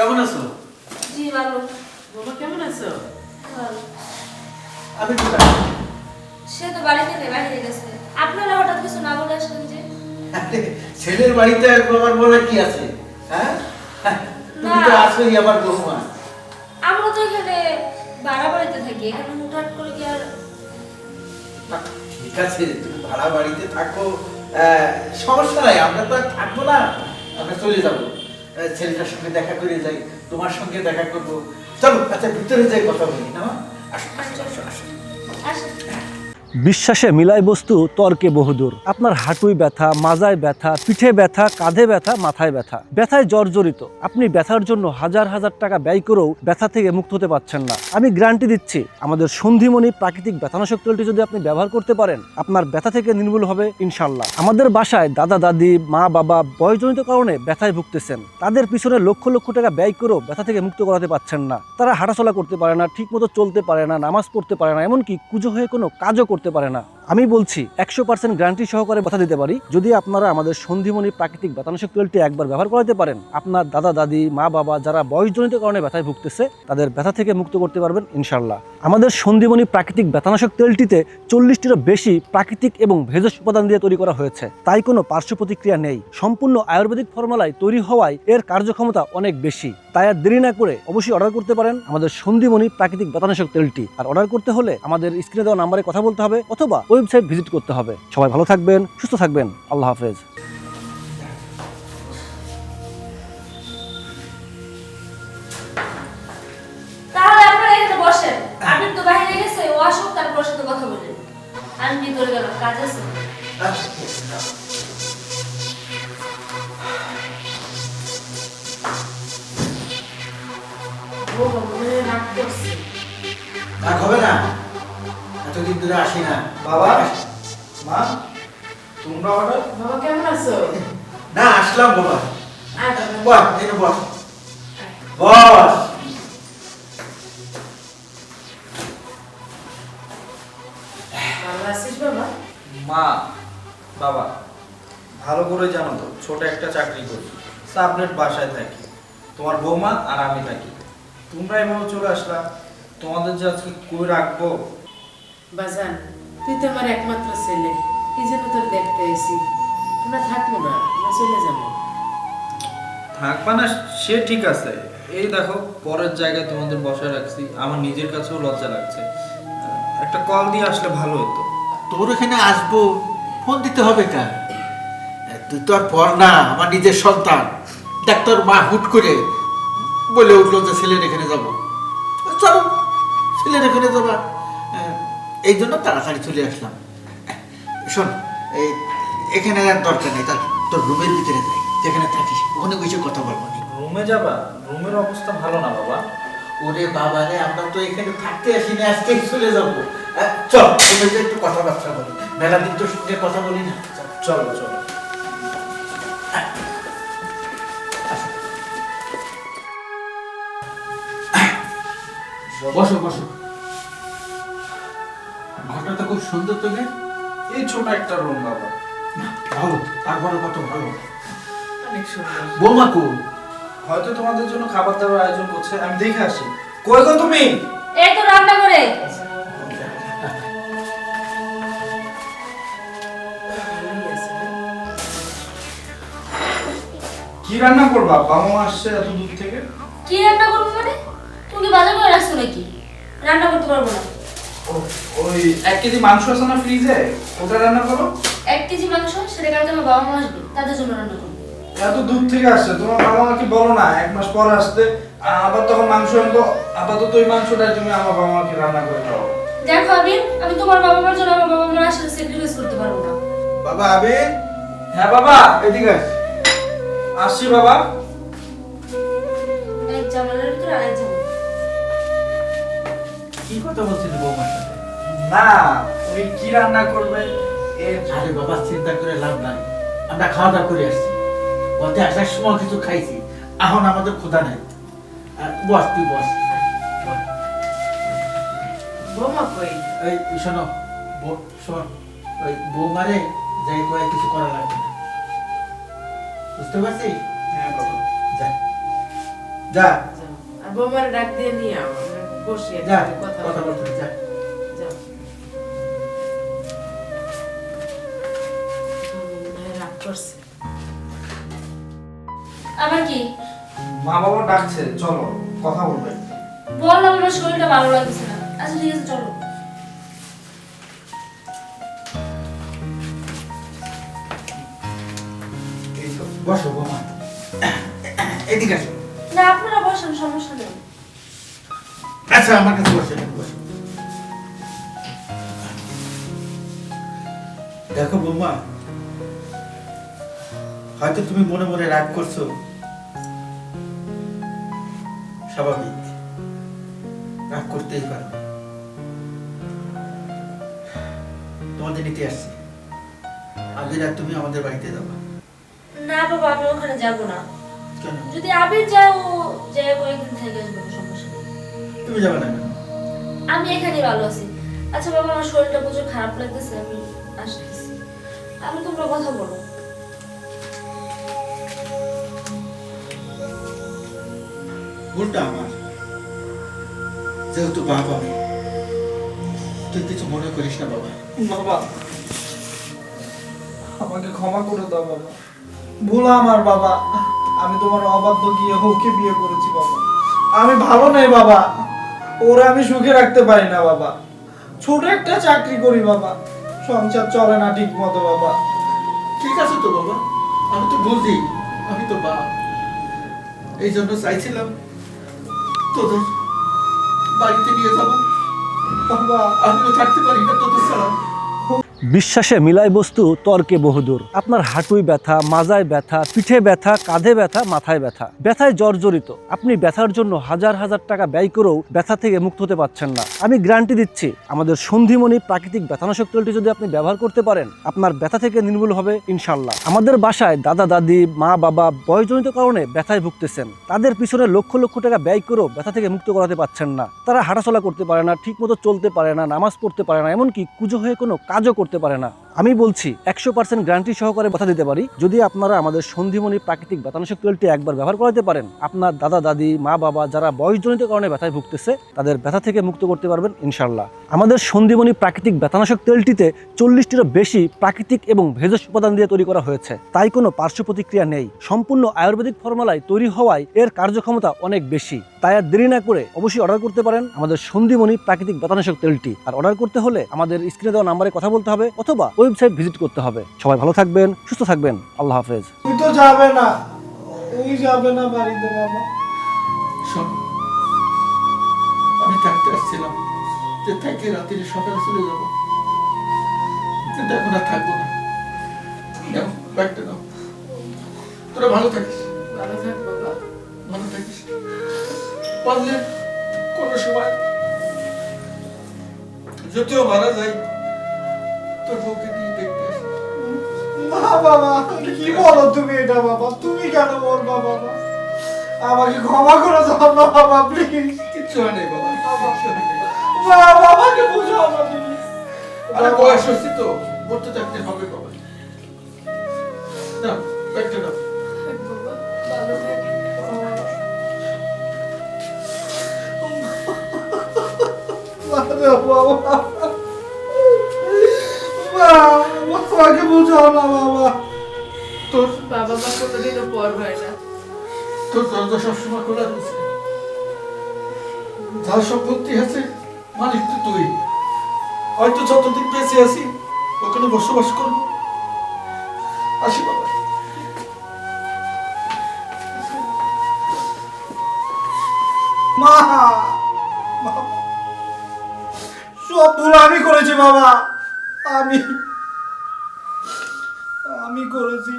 কেমন আছো? জি ভালো। বাবা কেমন আছো? ভালো। আমি কোথায় সে তো বাড়িতে নেই বাইরে গেছে। আপনারা হঠাৎ কিছু না বলে আসলেন যে? ছেলের বাড়িতে আমার বলে কি আছে? হ্যাঁ? তুমি তো। আসোই আমার বৌমা। আমরা তো এখানে ভাড়া বাড়িতে থাকি। এখানে হুটহাট করে কি আর ঠিক আছে তুমি ভাড়া বাড়িতে থাকো সমস্যা নাই আমরা তো আর থাকব না। আমরা চলে যাব। ছেলেটার সঙ্গে দেখা করে যাই, তোমার সঙ্গে দেখা করব। চলো আচ্ছা ভিতরে যাই, কথা বলি। না আসো আসো আসো। আসো। বিশ্বাসে মিলাই বস্তু, তর্কে বহুদূর। আপনার হাঁটুই ব্যথা, মাজায় ব্যথা, পিঠে ব্যথা, কাঁধে ব্যথা, মাথায় ব্যথা। ব্যথায় জর্জরিত। আপনি ব্যথার জন্য হাজার হাজার টাকা ব্যয় করেও ব্যথা থেকে মুক্ত হতে পারছেন না। আমি গ্যারান্টি দিচ্ছি, আমাদের সন্ধিমণি প্রাকৃতিক ব্যথানাশক তেলটি যদি আপনি ব্যবহার করতে পারেন, আপনার ব্যথা থেকে নির্মূল হবে ইনশাল্লাহ আমাদের বাসায় দাদা, দাদি, মা, বাবা বয়সজনিত কারণে ব্যথায় ভুগতেছেন। তাদের পিছনে লক্ষ লক্ষ টাকা ব্যয় করেও ব্যথা থেকে মুক্ত করাতে পারছেন না। তারা হাঁটাচলা করতে পারে না, ঠিকমতো চলতে পারে না, নামাজ পড়তে পারে না, এমনকি কুজো হয়ে কোনো কাজও করতে পারে না। আমি বলছি, একশো পার্সেন্ট গ্যারান্টি সহকারে কথা দিতে পারি। যদি আপনারা আমাদের সন্ধিমণি প্রাকৃতিক ব্যথানাশক তেলটি একবার ব্যবহার করাতে পারেন, আপনার দাদা, দাদি, মা, বাবা যারা বয়সজনিত কারণে ব্যথায় ভুগতেছে, তাদের ব্যথা থেকে মুক্ত করতে পারবেন ইনশাল্লাহ আমাদের সন্ধিমণি প্রাকৃতিক ব্যথানাশক তেলটিতে চল্লিশটিরও বেশি প্রাকৃতিক এবং ভেষজ উপাদান দিয়ে তৈরি করা হয়েছে। তাই কোনো পার্শ্ব প্রতিক্রিয়া নেই। সম্পূর্ণ আয়ুর্বেদিক ফর্মুলায় তৈরি হওয়ায় এর কার্যক্ষমতা অনেক বেশি। তাই আর দেরি না করে অবশ্যই অর্ডার করতে পারেন আমাদের সন্ধিমণি প্রাকৃতিক ব্যথানাশক তেলটি। আর অর্ডার করতে হলে আমাদের স্ক্রিনে দেওয়া নাম্বারে কথা বলতে হবে অথবা ওয়েবসাইট ভিজিট করতে হবে। সবাই ভালো থাকবেন সুস্থ থাকবেন। আল্লাহ হাফেজ। তাহলে আপনারা এখানে বসেন। আপনি তো বাইরে গেছে ও আসুক তারপর ওর সাথে কথা বলেন। আমি ভিতরে গেলাম কাজ আছে। ও বাবা রাগ করছে রাগ হবে না? এতদিন ধরে আসি না। বাবা মা তোমরা হঠাৎ বাবা কেমন আছো? না আসলাম বাবা। বস এনে বস। বস। ভালো মা বাবা ভালো করে জানো তো ছোট একটা চাকরি করি। বাসায় থাকি। তোমার বৌমা আর আমি থাকি। তোমরা এভাবে চলে আসলা। তোমাদের যে আজকে কই রাখব? বাজান তুই তো আমার একমাত্র ছেলে এই জন্য তোর দেখতে এসি আমরা থাকব না আমরা চলে যাব। থাকবা না সে ঠিক আছে। এই দেখো পরের জায়গায় তোমাদের বসায় রাখছি আমার নিজের কাছেও লজ্জা লাগছে। একটা কল দিয়ে আসলে ভালো হতো। তোর এখানে আসব ফোন দিতে হবে কা তুই তো আর পর না আমার নিজের সন্তান। দেখ তোর মা হুট করে বলে উঠল যে ছেলের এখানে যাব। চলো ছেলের এখানে যাবা। এই জন্য তাড়াতাড়ি চলে আসলাম। শোন এই এখানে আর দরকার নেই তার তোর রুমের ভিতরে যাই যেখানে থাকিস ওখানে বসে কথা বলব নি। রুমে যাবা? রুমের অবস্থা ভালো না বাবা। ওরে বাবা রে আমরা তো এখানে থাকতে আসিনি আজকে চলে যাব। চল তুমি যে একটু কথাবার্তা বলি। মেলা দিন তোর সঙ্গে কথা বলি না। চলো চলো বসো বসো। ঘরটা খুব সুন্দর তো রে? এই ছোট একটা রুম বাবা। ভালো তারপরে কত ভালো। অনেক সুন্দর। বৌমা কো? হয়তো তোমাদের জন্য খাবার দাবার আয়োজন করছে আমি দেখে আসি। কই গো তুমি? এই তো রান্না করে? কি রান্না করবা? বাবা মা আসছে এত দূর থেকে। কি রান্না করব মানে? তুমি বাজার করে রাখছো নাকি? রান্না করতে পারব না। ওই এক কেজি মাংস আছে না ফ্রিজে ওটা রান্না করো? এক কেজি মাংস সেটা কালকে আমার বাবা মা আসবে তাদের জন্য রান্না করব। এত দূর থেকে আসছে তোমার বাবা মাকে বলো না? এক মাস পর আসতে আবার তখন মাংস আনব আপাতত ওই মাংসটাই তুমি আমার বাবা মাকে রান্না করে খাও দেখো আবির আমি তোমার বাবা মার জন্য আমার বাবা মার আসলে স্যাক্রিফাইস করতে পারব না। বাবা আবে হ্যাঁ বাবা এদিকে। আসছি বাবা। এক জামালের ভিতরে আরেক জামাল কি কথা বলছিস বৌমার সাথে? না ওই কি রান্না করবে? এর আরে বাবা চিন্তা করে লাভ নাই। আমরা খাওয়া দাওয়া করে আসছি। পথে আসার সময় কিছু খাইছি। এখন আমাদের ক্ষুধা নাই। আর বস তুই বস। বৌমা কই? এই শোনো। শোন। ওই বৌমারে যাই কয়ে কিছু করা লাগবে না। বুঝতে পারছিস? হ্যাঁ বাবা। যা। যা। বৌমার ডাক দিয়ে নিয়ে আমরা বসি কথা কথা বলতে যা। আবার কি? মা বাবা ডাকছে চলো কথা বলবে বললাম আমার শরীরটা ভালো লাগছে না। আচ্ছা ঠিক আছে চলো। বসো বোমা। এদিকে আসো। না আপনারা বসেন সমস্যা নেই। আচ্ছা আমার কাছে বসে দেখো বৌমা হয়তো তুমি মনে মনে রাগ করছ। স্বাভাবিক রাগ করতেই পারো। তোমাদের নিতে আসছি। আবির আর তুমি আমাদের বাড়িতে যাবা না বাবা আমি ওখানে যাব না। কেন? যদি আবির যাও যাই কয়েকদিন থেকে আসব তুমি যাবে না আমি এখানেই ভালো আছি। আচ্ছা বাবা আমার শরীরটা প্রচুর খারাপ লাগতেছে আমি আসতেছি। আমি তোমরা কথা বলো। ভুলটা আমার। যেহেতু বাবা আমি তুই কিছু মনে করিস না বাবা। বাবা আমাকে ক্ষমা করে দাও বাবা। ভুল আমার বাবা। আমি তোমার অবাধ্য গিয়ে ওকে বিয়ে করেছি বাবা। আমি ভালো নাই বাবা। ওরা আমি সুখে রাখতে পারি না বাবা। ছোট একটা চাকরি করি বাবা। সংসার চলে না ঠিক মতো বাবা। ঠিক আছে তো বাবা। আমি তো বুঝি। আমি তো বা। এই জন্য চাইছিলাম তোদের বাড়িতে নিয়ে যাব। বাবা। তো থাকতে পারি না তোদের ছাড়া। বিশ্বাসে মিলাই বস্তু, তর্কে বহুদূর। আপনার হাঁটুই ব্যথা, মাজায় ব্যথা, পিঠে ব্যথা, কাঁধে ব্যথা, মাথায় ব্যথা। ব্যথায় জর্জরিত। আপনি ব্যথার জন্য হাজার হাজার টাকা ব্যয় করেও ব্যথা থেকে মুক্ত হতে পারছেন না। আমি গ্যারান্টি দিচ্ছি, আমাদের সন্ধিমণি প্রাকৃতিক ব্যথানাশক তেলটি যদি আপনি ব্যবহার করতে পারেন, আপনার ব্যথা থেকে নির্মূল হবে ইনশাল্লাহ আমাদের বাসায় দাদা, দাদি, মা, বাবা বয়সজনিত কারণে ব্যথায় ভুগতেছেন। তাদের পিছনে লক্ষ লক্ষ টাকা ব্যয় করেও ব্যথা থেকে মুক্ত করাতে পারছেন না। তারা হাঁটাচলা করতে পারে না, ঠিকমতো চলতে পারে না, নামাজ পড়তে পারে না, এমনকি কুজো হয়ে কোনো কাজও করতে পারে না। আমি বলছি, একশো পার্সেন্ট গ্যারান্টি সহকারে কথা দিতে পারি। যদি আপনারা আমাদের সন্ধিমণি প্রাকৃতিক ব্যথানাশক তেলটি একবার ব্যবহার করাতে পারেন, আপনার দাদা, দাদি, মা, বাবা যারা বয়সজনিত কারণে ব্যথায় ভুগতেছে, তাদের ব্যথা থেকে মুক্ত করতে পারবেন ইনশাল্লাহ আমাদের সন্ধিমণি প্রাকৃতিক ব্যথানাশক তেলটিতে চল্লিশটিরও বেশি প্রাকৃতিক এবং ভেষজ উপাদান দিয়ে তৈরি করা হয়েছে। তাই কোনো পার্শ্ব প্রতিক্রিয়া নেই। সম্পূর্ণ আয়ুর্বেদিক ফর্মুলায় তৈরি হওয়ায় এর কার্যক্ষমতা অনেক বেশি। তাই আর দেরি না করে অবশ্যই অর্ডার করতে পারেন আমাদের সন্ধিমণি প্রাকৃতিক ব্যথানাশক তেলটি। আর অর্ডার করতে হলে আমাদের স্ক্রিনে দেওয়া নাম্বারে কথা বলতে হবে অথবা ওয়েবসাইট ভিজিট করতে হবে। সবাই ভালো থাকবেন সুস্থ থাকবেন। আল্লাহ হাফেজ। তুই তো যাবে না। তুই যাবে না বাড়িতে বাবা। শোন আমি থাকতে আসছিলাম। যে থেকে রাত্রি সকালে চলে যাব। কিন্তু এখন আর থাকব না। নাও, ব্যাগটা নাও তোরা ভালো থাকিস। ভালো থাক বাবা। ভালো থাকিস। পারলে কোনো সময় যদিও মারা যাই তোর বউকে নিয়ে দেখতে না বাবা কি বলো তুমি এটা বাবা? তুমি কেন বলবা বাবা? আমাকে ক্ষমা করে দাও না বাবা প্লিজ কিচ্ছু নাই বাবা কিচ্ছু বাবাকে বুঝাও না তুমি আরে বয়স হচ্ছে তো মরতে থাকতে হবে বাবা। না ব্যাগটা নাও বাবা বাবা। বাবাকে বুঝাও না বাবা। তোর বাবা মা কোনোদিনও পর হয় না। তোর দরজা সবসময় খোলা রয়েছে। যার সম্পত্তি আছে মালিক তো তুই। হয়তো যতদিন বেঁচে আছি ওখানে বসবাস করব। আসি বাবা। মা সব ভুল আমি করেছি বাবা। আমি আমি করেছি।